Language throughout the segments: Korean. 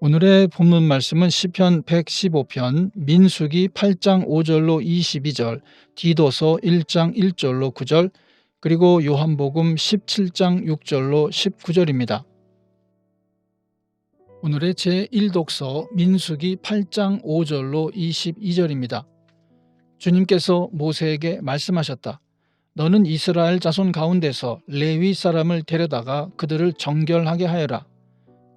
오늘의 본문 말씀은 시편 115편, 민수기 8장 5절로 22절, 디도서 1장 1절로 9절, 그리고 요한복음 17장 6절로 19절입니다. 오늘의 제1독서 민수기 8장 5절로 22절입니다. 주님께서 모세에게 말씀하셨다. 너는 이스라엘 자손 가운데서 레위 사람을 데려다가 그들을 정결하게 하여라.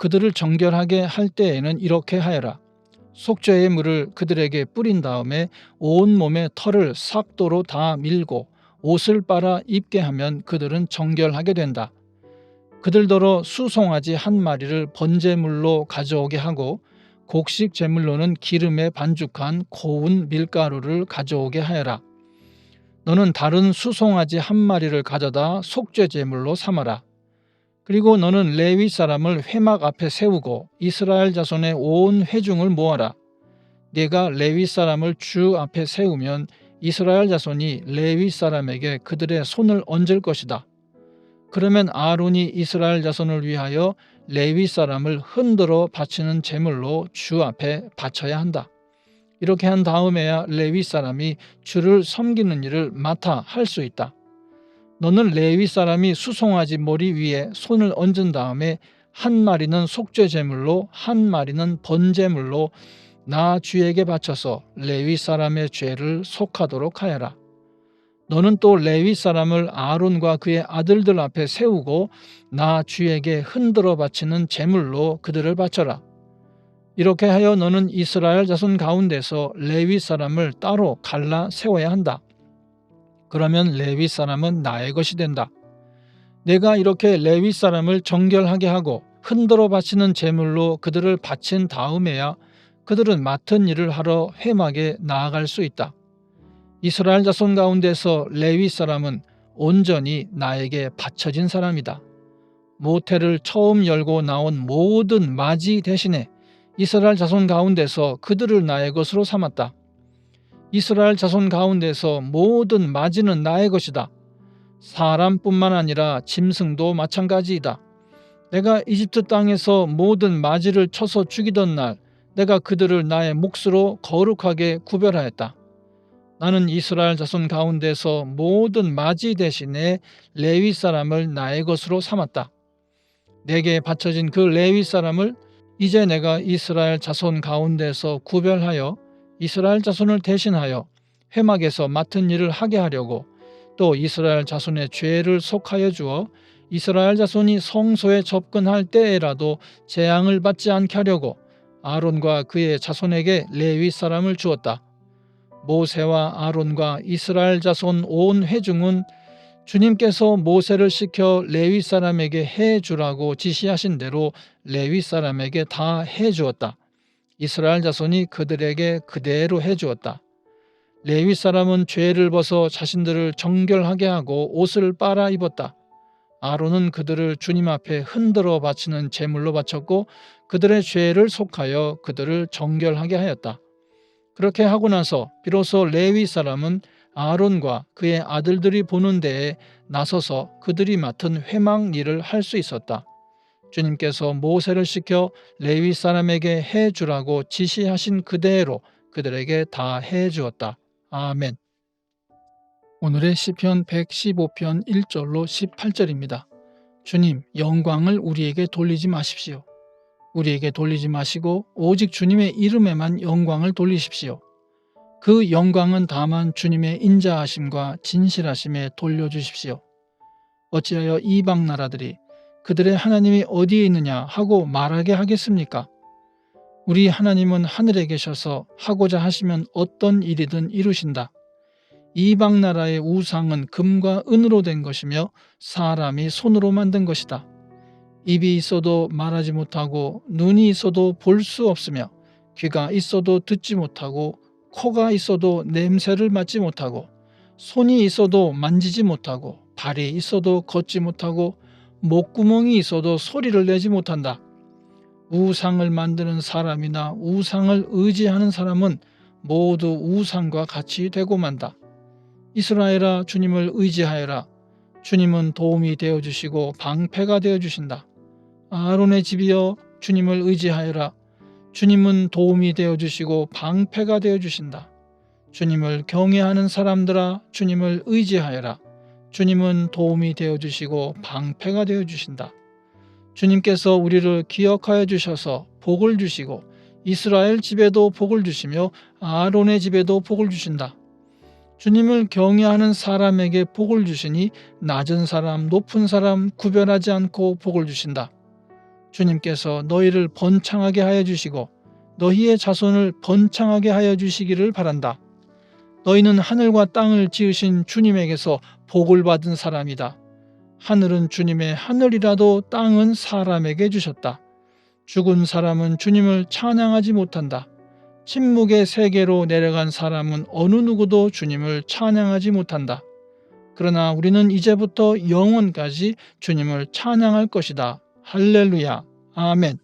그들을 정결하게 할 때에는 이렇게 하여라. 속죄의 물을 그들에게 뿌린 다음에 온 몸의 털을 삭도로 다 밀고 옷을 빨아 입게 하면 그들은 정결하게 된다. 그들더러 수송아지 한 마리를 번제물로 가져오게 하고 곡식 제물로는 기름에 반죽한 고운 밀가루를 가져오게 하여라. 너는 다른 수송아지 한 마리를 가져다 속죄 제물로 삼아라. 그리고 너는 레위 사람을 회막 앞에 세우고 이스라엘 자손의 온 회중을 모아라. 네가 레위 사람을 주 앞에 세우면 이스라엘 자손이 레위 사람에게 그들의 손을 얹을 것이다. 그러면 아론이 이스라엘 자손을 위하여 레위 사람을 흔들어 바치는 제물로 주 앞에 바쳐야 한다. 이렇게 한 다음에야 레위 사람이 주를 섬기는 일을 맡아 할 수 있다. 너는 레위 사람이 수송아지 머리 위에 손을 얹은 다음에 한 마리는 속죄 제물로 한 마리는 번제물로 나 주에게 바쳐서 레위 사람의 죄를 속하도록 하여라. 너는 또 레위 사람을 아론과 그의 아들들 앞에 세우고 나 주에게 흔들어 바치는 제물로 그들을 바쳐라. 이렇게 하여 너는 이스라엘 자손 가운데서 레위 사람을 따로 갈라 세워야 한다. 그러면 레위 사람은 나의 것이 된다. 내가 이렇게 레위 사람을 정결하게 하고 흔들어 바치는 제물로 그들을 바친 다음에야 그들은 맡은 일을 하러 회막에 나아갈 수 있다. 이스라엘 자손 가운데서 레위 사람은 온전히 나에게 바쳐진 사람이다. 모태를 처음 열고 나온 모든 맞이 대신에 이스라엘 자손 가운데서 그들을 나의 것으로 삼았다. 이스라엘 자손 가운데서 모든 맞이는 나의 것이다. 사람뿐만 아니라 짐승도 마찬가지이다. 내가 이집트 땅에서 모든 맞이를 쳐서 죽이던 날 내가 그들을 나의 몫으로 거룩하게 구별하였다. 나는 이스라엘 자손 가운데서 모든 맞이 대신에 레위 사람을 나의 것으로 삼았다. 내게 바쳐진 그 레위 사람을 이제 내가 이스라엘 자손 가운데서 구별하여 이스라엘 자손을 대신하여 회막에서 맡은 일을 하게 하려고 또 이스라엘 자손의 죄를 속하여 주어 이스라엘 자손이 성소에 접근할 때에라도 재앙을 받지 않게 하려고 아론과 그의 자손에게 레위 사람을 주었다. 모세와 아론과 이스라엘 자손 온 회중은 주님께서 모세를 시켜 레위 사람에게 해 주라고 지시하신 대로 레위 사람에게 다 해 주었다. 이스라엘 자손이 그들에게 그대로 해 주었다. 레위 사람은 죄를 벗어 자신들을 정결하게 하고 옷을 빨아 입었다. 아론은 그들을 주님 앞에 흔들어 바치는 제물로 바쳤고 그들의 죄를 속하여 그들을 정결하게 하였다. 그렇게 하고 나서 비로소 레위 사람은 아론과 그의 아들들이 보는 데에 나서서 그들이 맡은 회막 일을 할 수 있었다. 주님께서 모세를 시켜 레위 사람에게 해 주라고 지시하신 그대로 그들에게 다 해 주었다. 아멘. 오늘의 시편 115편 1절로 18절입니다. 주님, 영광을 우리에게 돌리지 마십시오. 우리에게 돌리지 마시고 오직 주님의 이름에만 영광을 돌리십시오. 그 영광은 다만 주님의 인자하심과 진실하심에 돌려주십시오. 어찌하여 이방 나라들이 그들의 하나님이 어디에 있느냐 하고 말하게 하겠습니까? 우리 하나님은 하늘에 계셔서 하고자 하시면 어떤 일이든 이루신다. 이방 나라의 우상은 금과 은으로 된 것이며 사람이 손으로 만든 것이다. 입이 있어도 말하지 못하고 눈이 있어도 볼 수 없으며 귀가 있어도 듣지 못하고 코가 있어도 냄새를 맡지 못하고 손이 있어도 만지지 못하고 발이 있어도 걷지 못하고 목구멍이 있어도 소리를 내지 못한다. 우상을 만드는 사람이나 우상을 의지하는 사람은 모두 우상과 같이 되고 만다. 이스라엘아 주님을 의지하여라. 주님은 도움이 되어 주시고 방패가 되어 주신다. 아론의 집이여 주님을 의지하여라. 주님은 도움이 되어 주시고 방패가 되어 주신다. 주님을 경외하는 사람들아 주님을 의지하여라. 주님은 도움이 되어 주시고 방패가 되어 주신다. 주님께서 우리를 기억하여 주셔서 복을 주시고 이스라엘 집에도 복을 주시며 아론의 집에도 복을 주신다. 주님을 경외하는 사람에게 복을 주시니 낮은 사람, 높은 사람 구별하지 않고 복을 주신다. 주님께서 너희를 번창하게 하여 주시고 너희의 자손을 번창하게 하여 주시기를 바란다. 너희는 하늘과 땅을 지으신 주님에게서 복을 받은 사람이다. 하늘은 주님의 하늘이라도 땅은 사람에게 주셨다. 죽은 사람은 주님을 찬양하지 못한다. 침묵의 세계로 내려간 사람은 어느 누구도 주님을 찬양하지 못한다. 그러나 우리는 이제부터 영원까지 주님을 찬양할 것이다. 할렐루야. 아멘.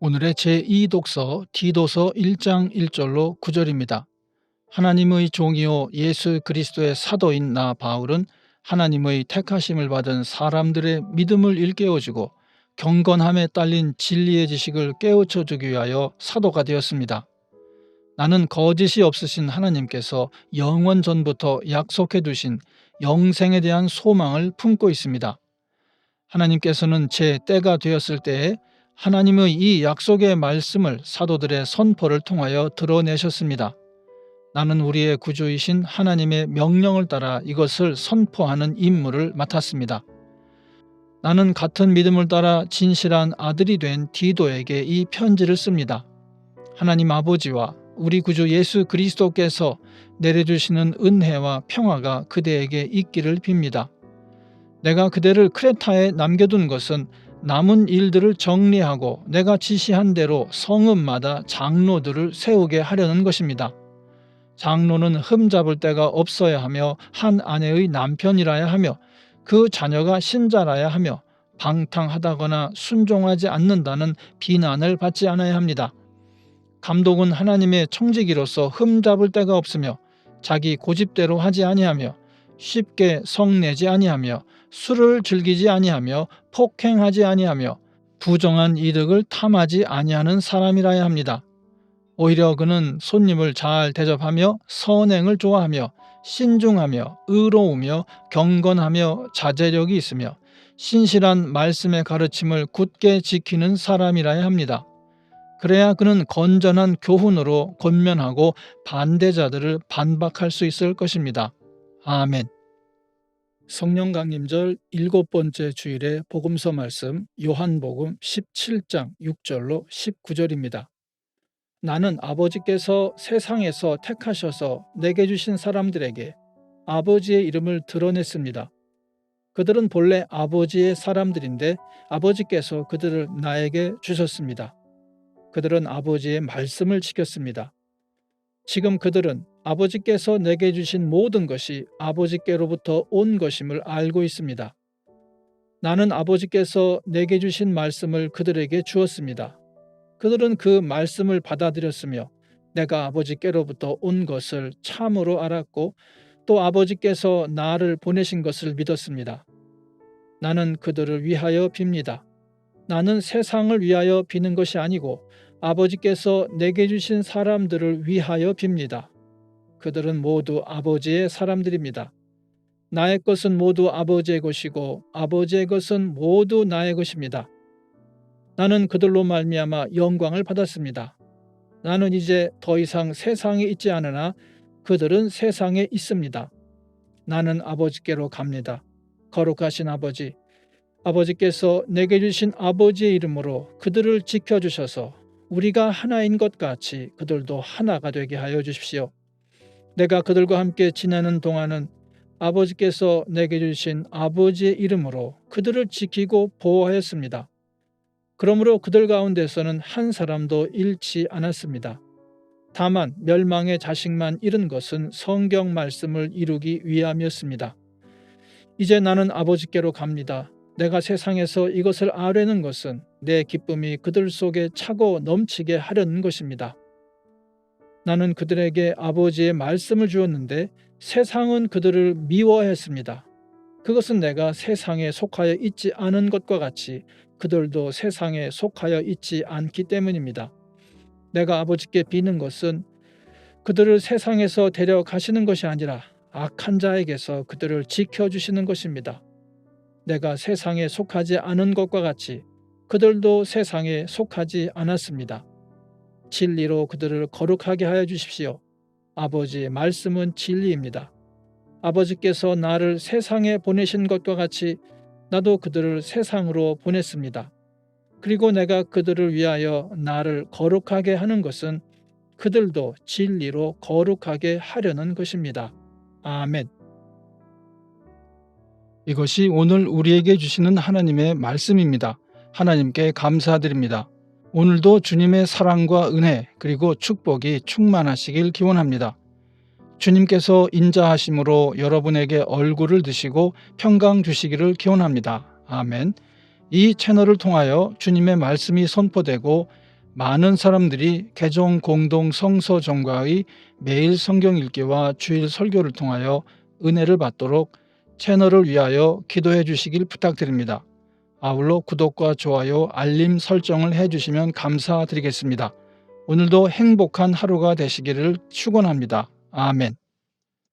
오늘의 제2독서 디도서 1장 1절로 9절입니다. 하나님의 종이요 예수 그리스도의 사도인 나 바울은 하나님의 택하심을 받은 사람들의 믿음을 일깨워주고 경건함에 딸린 진리의 지식을 깨우쳐 주기 위하여 사도가 되었습니다. 나는 거짓이 없으신 하나님께서 영원 전부터 약속해 두신 영생에 대한 소망을 품고 있습니다. 하나님께서는 제 때가 되었을 때에 하나님의 이 약속의 말씀을 사도들의 선포를 통하여 드러내셨습니다. 나는 우리의 구주이신 하나님의 명령을 따라 이것을 선포하는 임무를 맡았습니다. 나는 같은 믿음을 따라 진실한 아들이 된 디도에게 이 편지를 씁니다. 하나님 아버지와 우리 구주 예수 그리스도께서 내려주시는 은혜와 평화가 그대에게 있기를 빕니다. 내가 그대를 크레타에 남겨둔 것은 남은 일들을 정리하고 내가 지시한 대로 성읍마다 장로들을 세우게 하려는 것입니다. 장로는 흠 잡을 데가 없어야 하며 한 아내의 남편이라야 하며 그 자녀가 신자라야 하며 방탕하다거나 순종하지 않는다는 비난을 받지 않아야 합니다. 감독은 하나님의 청지기로서 흠 잡을 데가 없으며 자기 고집대로 하지 아니하며 쉽게 성내지 아니하며 술을 즐기지 아니하며 폭행하지 아니하며 부정한 이득을 탐하지 아니하는 사람이라야 합니다. 오히려 그는 손님을 잘 대접하며 선행을 좋아하며 신중하며 의로우며 경건하며 자제력이 있으며 신실한 말씀의 가르침을 굳게 지키는 사람이라야 합니다. 그래야 그는 건전한 교훈으로 권면하고 반대자들을 반박할 수 있을 것입니다. 아멘. 성령 강림절 일곱 번째 주일의 복음서 말씀 요한복음 17장 6절로 19절입니다. 나는 아버지께서 세상에서 택하셔서 내게 주신 사람들에게 아버지의 이름을 드러냈습니다. 그들은 본래 아버지의 사람들인데 아버지께서 그들을 나에게 주셨습니다. 그들은 아버지의 말씀을 지켰습니다. 지금 그들은 아버지께서 내게 주신 모든 것이 아버지께로부터 온 것임을 알고 있습니다. 나는 아버지께서 내게 주신 말씀을 그들에게 주었습니다. 그들은 그 말씀을 받아들였으며 내가 아버지께로부터 온 것을 참으로 알았고 또 아버지께서 나를 보내신 것을 믿었습니다. 나는 그들을 위하여 빕니다. 나는 세상을 위하여 비는 것이 아니고 아버지께서 내게 주신 사람들을 위하여 빕니다. 그들은 모두 아버지의 사람들입니다. 나의 것은 모두 아버지의 것이고 아버지의 것은 모두 나의 것입니다. 나는 그들로 말미암아 영광을 받았습니다. 나는 이제 더 이상 세상에 있지 않으나 그들은 세상에 있습니다. 나는 아버지께로 갑니다. 거룩하신 아버지, 아버지께서 내게 주신 아버지의 이름으로 그들을 지켜주셔서 우리가 하나인 것 같이 그들도 하나가 되게 하여 주십시오. 내가 그들과 함께 지내는 동안은 아버지께서 내게 주신 아버지의 이름으로 그들을 지키고 보호하였습니다. 그러므로 그들 가운데서는 한 사람도 잃지 않았습니다. 다만 멸망의 자식만 잃은 것은 성경 말씀을 이루기 위함이었습니다. 이제 나는 아버지께로 갑니다. 내가 세상에서 이것을 아뢰는 것은 내 기쁨이 그들 속에 차고 넘치게 하려는 것입니다. 나는 그들에게 아버지의 말씀을 주었는데 세상은 그들을 미워했습니다. 그것은 내가 세상에 속하여 있지 않은 것과 같이 그들도 세상에 속하여 있지 않기 때문입니다. 내가 아버지께 비는 것은 그들을 세상에서 데려가시는 것이 아니라 악한 자에게서 그들을 지켜주시는 것입니다. 내가 세상에 속하지 않은 것과 같이 그들도 세상에 속하지 않았습니다. 진리로 그들을 거룩하게 하여 주십시오. 아버지의 말씀은 진리입니다. 아버지께서 나를 세상에 보내신 것과 같이 나도 그들을 세상으로 보냈습니다. 그리고 내가 그들을 위하여 나를 거룩하게 하는 것은 그들도 진리로 거룩하게 하려는 것입니다. 아멘. 이것이 오늘 우리에게 주시는 하나님의 말씀입니다. 하나님께 감사드립니다. 오늘도 주님의 사랑과 은혜 그리고 축복이 충만하시길 기원합니다. 주님께서 인자하심으로 여러분에게 얼굴을 드시고 평강 주시기를 기원합니다. 아멘. 이 채널을 통하여 주님의 말씀이 선포되고 많은 사람들이 개종 공동 성서 정과의 매일 성경 읽기와 주일 설교를 통하여 은혜를 받도록 채널을 위하여 기도해 주시길 부탁드립니다. 아울러 구독과 좋아요, 알림 설정을 해 주시면 감사드리겠습니다. 오늘도 행복한 하루가 되시기를 축원합니다. 아멘.